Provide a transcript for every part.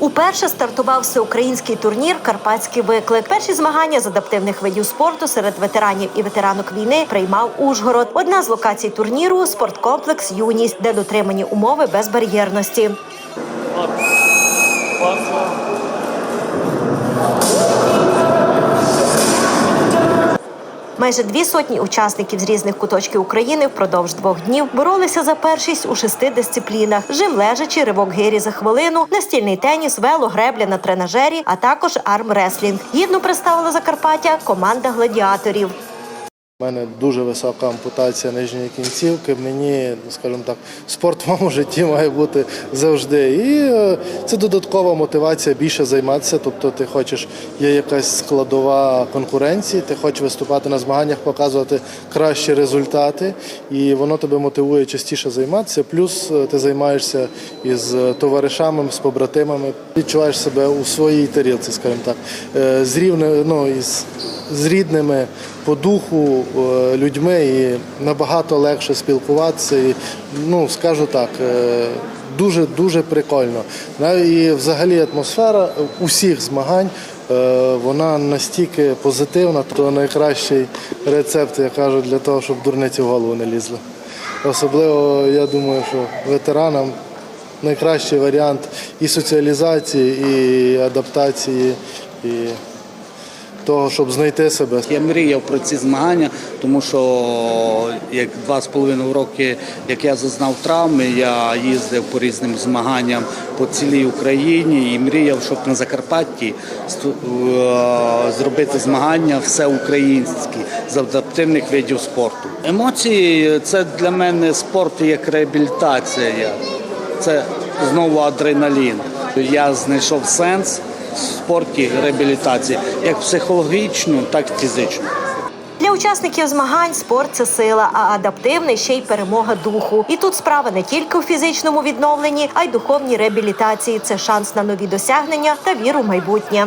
Уперше стартував всеукраїнський турнір Карпатський виклик. Перші змагання з адаптивних видів спорту серед ветеранів і ветеранок війни приймав Ужгород. Одна з локацій турніру спорткомплекс Юність, де дотримані умови безбар'єрності. Майже дві сотні учасників з різних куточків України впродовж двох днів боролися за першість у шести дисциплінах: жим лежачі, ривок гирі за хвилину, настільний теніс, вело, гребля на тренажері, а також армреслінг. Гідно представила Закарпаття команда гладіаторів. У мене дуже висока ампутація нижньої кінцівки. Мені, скажімо так, спорт в моєму житті має бути завжди. І е, це додаткова мотивація більше займатися. Тобто, ти хочеш, є якась складова конкуренції, ти хочеш виступати на змаганнях, показувати кращі результати, і воно тебе мотивує частіше займатися. Плюс е, ти займаєшся із е, товаришами, з побратимами, відчуваєш себе у своїй тарілці, скажімо так, з рівне, ну, із, з рідними по духу е, людьми і набагато легше спілкуватися. І, ну, скажу так, е, дуже дуже прикольно. І взагалі атмосфера усіх змагань. е, Вона настільки позитивна, то найкращий рецепт, я кажу, для того, щоб дурниці в голову не лізли. Особливо, я думаю, що ветеранам найкращий варіант і соціалізації, і адаптації, і того, щоб знайти себе. Я мріяв про ці змагання, тому що як два з половиною роки, як я зазнав травми, я їздив по різним змаганням по цілій Україні і мріяв, щоб на Закарпатті е, зробити змагання всеукраїнські з адаптивних видів спорту. Емоції це для мене спорт як реабілітація. Це знову адреналін. Я знайшов сенс спорті реабілітації як психологічну, так і фізичну. Для учасників змагань спорт це сила, а адаптивний ще й перемога духу. І тут справа не тільки у фізичному відновленні, а й духовній реабілітації. Це шанс на нові досягнення та віру в майбутнє.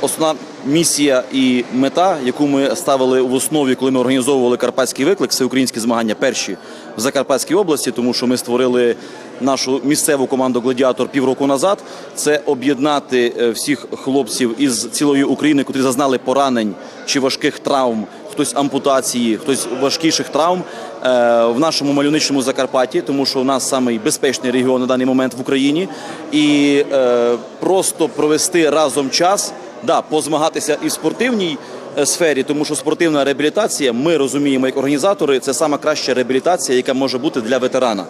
Основна місія і мета, яку ми ставили в основі, коли ми організовували карпатський виклик, всеукраїнські змагання перші в Закарпатській області, тому що ми створили нашу місцеву команду Гладіатор півроку назад. Це об'єднати е, всіх хлопців із цілої України, котрі зазнали поранень чи важких травм, хтось ампутації, хтось важкіших травм е, в нашому мальовничному Закарпатті, тому що у нас самий безпечний регіон на даний момент в Україні, і е, просто провести разом час. Да, позмагатися і спортивній сфері, тому що спортивна реабілітація, ми розуміємо як організатори, це сама краща реабілітація, яка може бути для ветерана.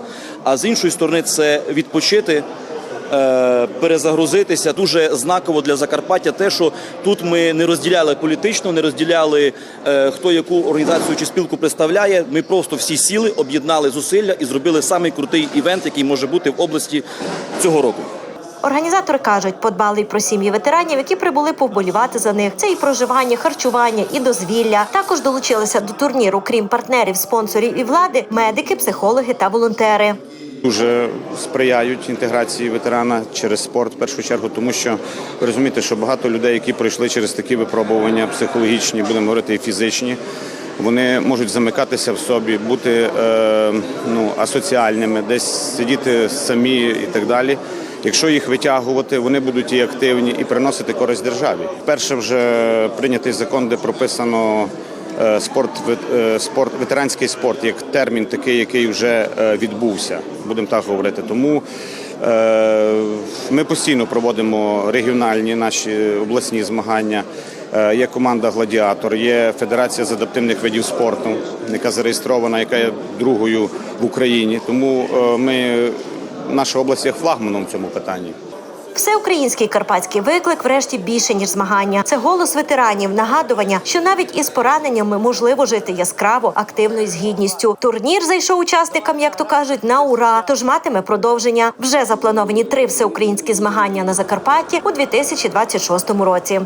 А з іншої сторони, це відпочити. е, Перезагрузитися дуже знаково для Закарпаття. Те, що тут ми не розділяли політично, не розділяли е, хто яку організацію чи спілку представляє. Ми просто всі сіли, об'єднали зусилля і зробили самий крутий івент, який може бути в області цього року. Організатори кажуть, подбали й про сім'ї ветеранів, які прибули повболівати за них. Це і проживання, харчування, і дозвілля. Також долучилися до турніру, крім партнерів, спонсорів і влади, медики, психологи та волонтери. Дуже сприяють інтеграції ветерана через спорт в першу чергу, тому що ви розумієте, що багато людей, які пройшли через такі випробування психологічні, будемо говорити, і фізичні, вони можуть замикатися в собі, бути е, ну, асоціальними, десь сидіти самі і так далі. Якщо їх витягувати, вони будуть і активні, і приносити користь державі. Перше вже прийнятий закон, де прописано е, спорт, е, спорт, ветеранський спорт як термін, такий, який вже е, відбувся, будемо так говорити. Тому ми постійно проводимо регіональні наші обласні змагання. Є команда Гладіатор, є Федерація з адаптивних видів спорту, яка зареєстрована, яка є другою в Україні. Тому ми наша область є флагманом в цьому питанні. Всеукраїнський карпатський виклик, врешті більше ніж змагання. Це голос ветеранів, нагадування, що навіть із пораненнями можливо жити яскраво, активно і з гідністю. Турнір зайшов учасникам, як то кажуть, на ура. Тож матиме продовження. Вже заплановані три всеукраїнські змагання на Закарпатті у 2026 році.